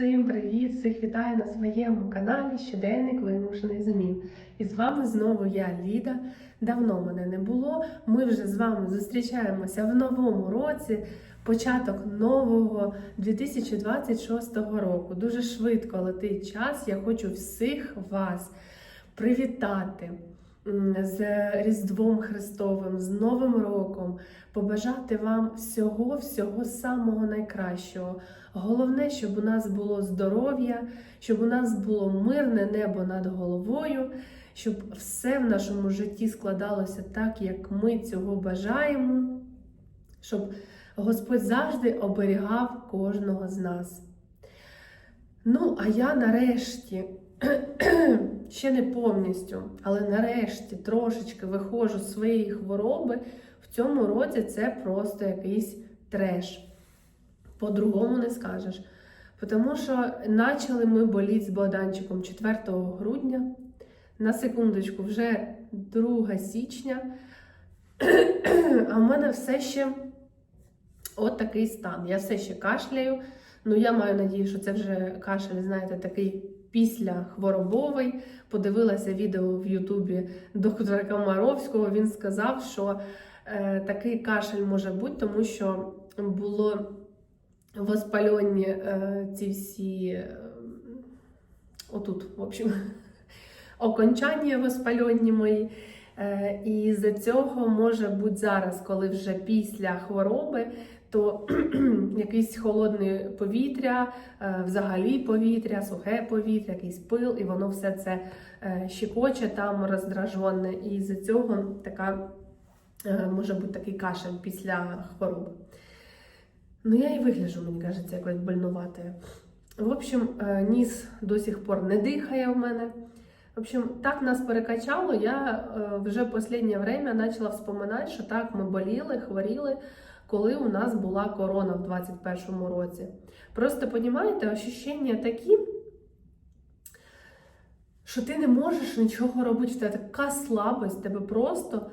Всім привіт! Всіх вітаю на своєму каналі Щоденник Вимушених змін. І з вами знову я, Ліда. Давно мене не було. Ми вже з вами зустрічаємося в новому році, початок нового 2026 року. Дуже швидко летить час. Я хочу всіх вас привітати з Різдвом Христовим, з Новим роком, побажати вам всього-всього самого найкращого. Головне, щоб у нас було здоров'я, щоб у нас було мирне небо над головою, щоб все в нашому житті складалося так, як ми цього бажаємо, щоб Господь завжди оберігав кожного з нас. Ну, а я нарешті, ще не повністю, але нарешті трошечки виходжу з своєї хвороби. В цьому році це просто якийсь треш. По-другому не скажеш. Тому що почали ми боліти з Богданчиком 4 грудня. На секундочку, вже 2 січня. А в мене все ще от такий стан. Я все ще кашляю. Ну, я маю надію, що це вже кашель, знаєте, такий післяхворобовий. Подивилася відео в Ютубі доктора Комаровського. Він сказав, що е, такий кашель може бути, тому що було воспальонні е, ці всі, е, отут, в общем, окончання воспальонні мої. Е, і з цього може бути зараз, коли вже після хвороби, то якесь холодне повітря, е, взагалі повітря, сухе повітря, якийсь пил, і воно все це е, щекоче там роздражене. І з цього така е, може бути такий кашель після хвороби. Ну, я і вигляджу, мені кажеться, якось больнувати. В общем, ніс до сих пор не дихає в мене. В общем, так нас перекачало. Я вже останнє время почала вспоминати, що так ми боліли, хворіли, коли у нас була корона в 21-му році. Просто понімаєте, ощущення такі, що ти не можеш нічого робити. Тебе така слабость, тебе просто.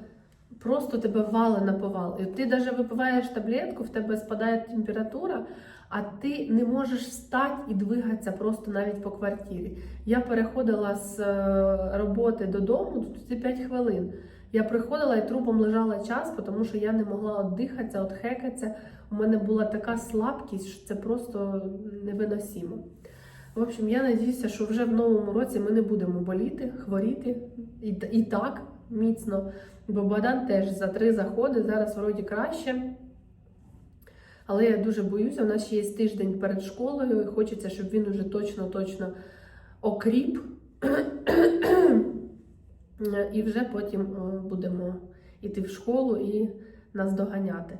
Просто тебе вали на повал. І ти навіть випиваєш таблетку, в тебе спадає температура, а ти не можеш встати і двигатися просто навіть по квартирі. Я переходила з е, роботи додому тут 5 хвилин. Я приходила і трупом лежала час, тому що я не могла віддихатися, відхекатися. У мене була така слабкість, що це просто невиносимо. В общем, я надіюся, що вже в новому році ми не будемо боліти, хворіти і, і так міцно. Бо Богдан теж за три заходи, зараз вроді краще. Але я дуже боюся, у нас ще є тиждень перед школою, і хочеться, щоб він уже точно-точно окріп. І вже потім е, будемо йти в школу і нас доганяти.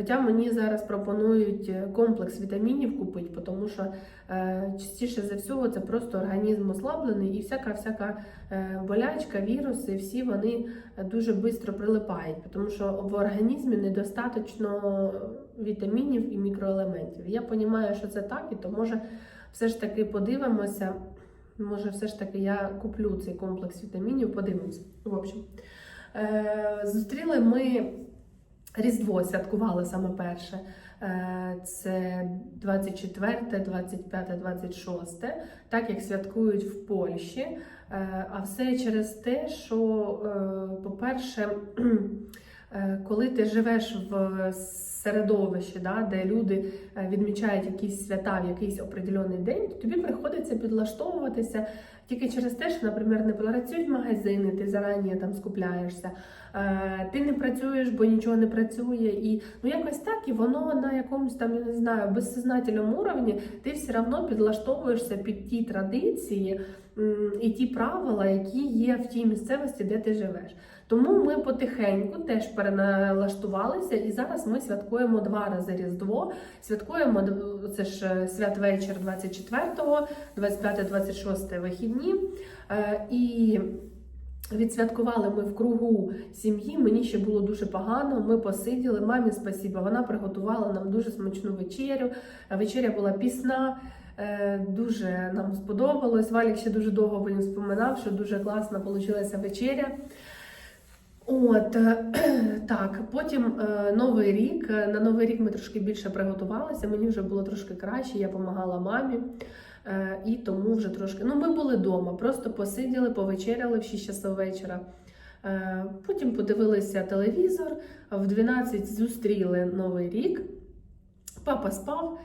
Хоча мені зараз пропонують е, комплекс вітамінів купити, тому що е, частіше за всього це просто організм ослаблений і всяка-всяка е, болячка, віруси, всі вони дуже швидко прилипають, тому що в організмі недостатньо вітамінів і мікроелементів. Я розумію, що це так, і то може все ж таки подивимося. Може, все ж таки я куплю цей комплекс вітамінів, подивимося. В общем, е, зустріли ми. Різдво святкували саме перше. Е, Це 24, 25, 26, так як святкують в Польщі. Е, А все через те, що, по-перше, коли ти живеш в середовищі, да, де люди е, відмічають якісь свята в якийсь определений день, то тобі приходиться підлаштовуватися тільки через те, що, наприклад, не працюють магазини, ти зарані там скупляєшся, е, ти не працюєш, бо нічого не працює, і ну якось так, і воно на якомусь там, я не знаю, безсознательному уровні ти все одно підлаштовуєшся під ті традиції і ті правила, які є в тій місцевості, де ти живеш. Тому ми потихеньку теж переналаштувалися, і зараз ми святкуємо два рази Різдво. Святкуємо це ж е, святвечір 24-го, 25-26 вихідні. Е, І Відсвяткували ми в кругу сім'ї. Мені ще було дуже погано. Ми посиділи. Мамі спасіба. Вона приготувала нам дуже смачну вечерю. Вечеря була пісна. е, Дуже нам сподобалось. Валік ще дуже довго потім споминав, що дуже класна вийшла вечеря. От е, так, потім е, новий рік. Е, На новий рік ми трошки більше приготувалися. Мені вже було трошки краще. Я допомагала мамі. І тому вже трошки. Ну, ми були вдома, просто посиділи, повечеряли в 6 часов вечора. Потім подивилися телевізор, в 12 зустріли Новий рік. Папа спав,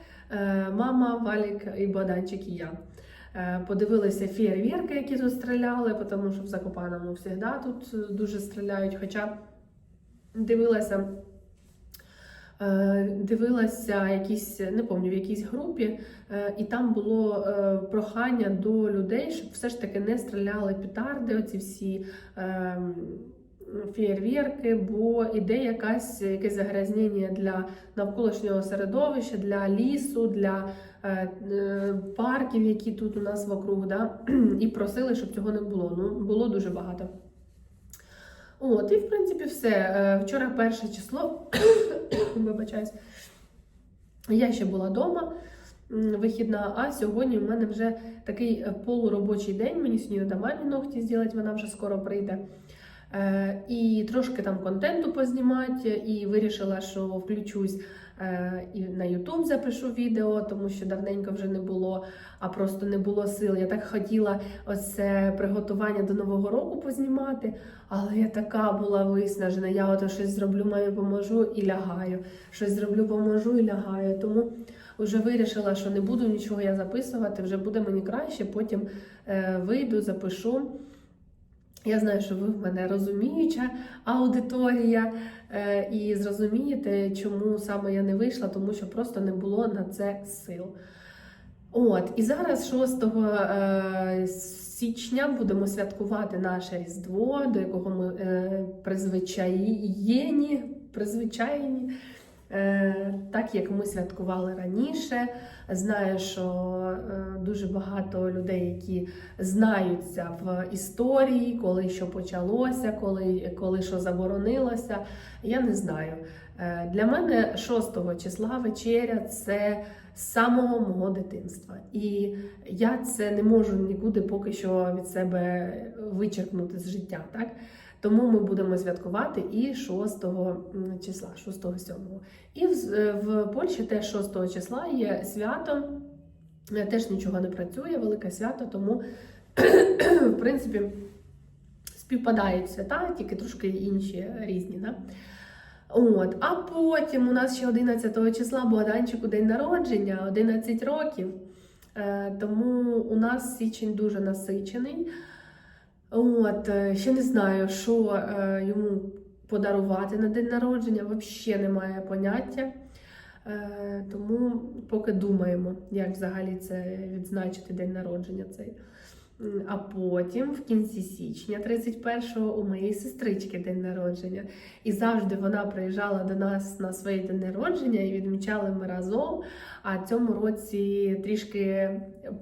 мама, Валік і Богданчик і я. Е, Подивилися фєєрверки, які тут стріляли, тому що в Закопаному завжди тут дуже стріляють. Хоча дивилася, е, дивилася якісь, не пам'ятаю, в якійсь групі, е, і там було е, прохання до людей, щоб все ж таки не стріляли петарди, оці всі. Фєєрверки, бо іде якась якесь загрязнення для навколишнього середовища, для лісу, для е, е, парків, які тут у нас вокруг, да? і просили, щоб цього не було. Ну, було дуже багато. От, і в принципі все. Е, Вчора перше число, вибачаюсь, я ще була вдома. Вихідна, а сьогодні в мене вже такий е, полуробочий день. Мені сьогодні треба мамі ногті зробити, вона вже скоро прийде. Е, І трошки там контенту познімати, і вирішила, що включусь е, і на YouTube запишу відео, тому що давненько вже не було, а просто не було сил. Я так хотіла оце приготування до Нового року познімати, але я така була виснажена. Я ото щось зроблю, мамі поможу і лягаю. Щось зроблю, поможу і лягаю. Тому вже вирішила, що не буду нічого я записувати, вже буде мені краще, потім е, вийду, запишу. Я знаю, що ви в мене розуміюча аудиторія, е, і зрозумієте, чому саме я не вийшла, тому що просто не було на це сил. От, і зараз 6 е, січня будемо святкувати наше Різдво, до якого ми е, призвичаєні, призвичайні. Е, Так як ми святкували раніше, знаю, що е, дуже багато людей, які знаються в історії, коли що почалося, коли, коли що заборонилося. Я не знаю. Е, Для мене 6 числа вечеря це з самого мого дитинства. І я це не можу нікуди поки що від себе вичеркнути з життя. Так? Тому ми будемо святкувати і 6 числа, 6-7. І в, в Польщі теж 6 числа є свято, е, теж нічого не працює, велике свято, тому, в принципі, співпадають свята, тільки трошки інші різні. Да? От. А потім у нас ще 11 числа Богданчику день народження, 11 років. Е, тому у нас січень дуже насичений. От, е, ще не знаю, що е, йому подарувати на день народження, взагалі немає поняття. Е, тому поки думаємо, як взагалі це відзначити день народження цей. А потім, в кінці січня, 31-го, у моєї сестрички день народження. І завжди вона приїжджала до нас на своє день народження і відмічали ми разом. А цьому році трішки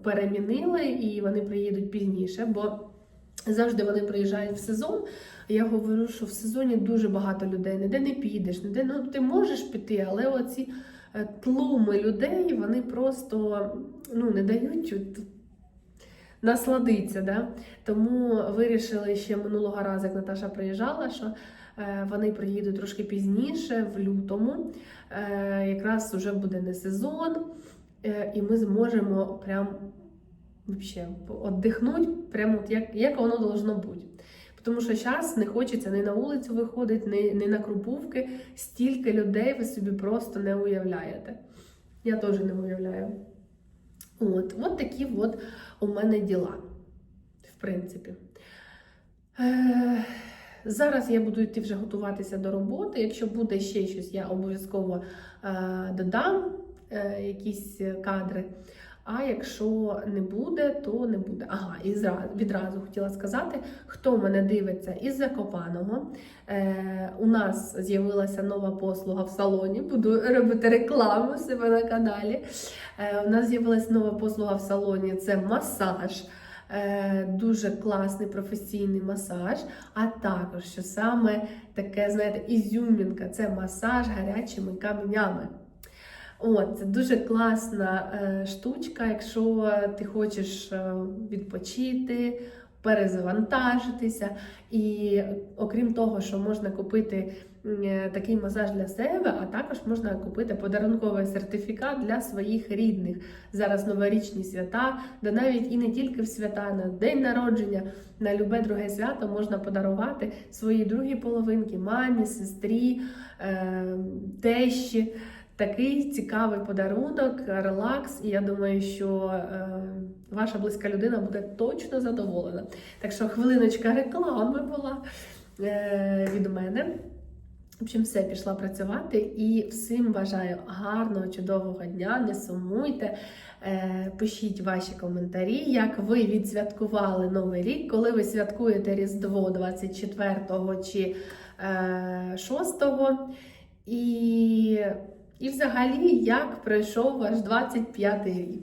перемінили, і вони приїдуть пізніше. бо Завжди вони приїжджають в сезон. Я говорю, що в сезоні дуже багато людей, ніде не підеш, ніде ну ти можеш піти, але оці е, тлуми людей вони просто ну, не дають насладитися. Да? Тому вирішили ще минулого разу, як Наташа приїжджала, що е, вони приїдуть трошки пізніше, в лютому. Е, якраз вже буде не сезон, і ми зможемо прям вообще віддихнути, прямо от як, як воно должно бути. Тому що зараз не хочеться ні на вулицю виходити, ні, ні на крупувки. Стільки людей ви собі просто не уявляєте. Я теж не уявляю. От, от такі от у мене діла, в принципі. Е, зараз я буду йти вже готуватися до роботи. Якщо буде ще щось, я обов'язково е, додам е, якісь кадри. А якщо не буде, то не буде. Ага, і відразу хотіла сказати, хто мене дивиться із Закопаного. Е, у нас з'явилася нова послуга в салоні. Буду робити рекламу себе на каналі. Е, у нас з'явилася нова послуга в салоні це масаж. Е, Дуже класний професійний масаж, а також, що саме таке, знаєте, ізюмінка це масаж гарячими каменями. От, це дуже класна е, штучка, якщо ти хочеш е, відпочити, перезавантажитися. І окрім того, що можна купити е, такий масаж для себе, а також можна купити подарунковий сертифікат для своїх рідних. Зараз новорічні свята, де навіть і не тільки в свята, на день народження, на любе друге свято можна подарувати своїй другій половинці, мамі, сестрі, тещі. Такий цікавий подарунок, релакс, і я думаю, що е, ваша близька людина буде точно задоволена. Так що хвилиночка реклами була е, від мене. В общем, все пішла працювати і всім бажаю гарного, чудового дня. Не сумуйте, е, пишіть ваші коментарі, як ви відсвяткували Новий рік, коли ви святкуєте Різдво 24 чи е, 6. І, і взагалі, як пройшов ваш 25 рік.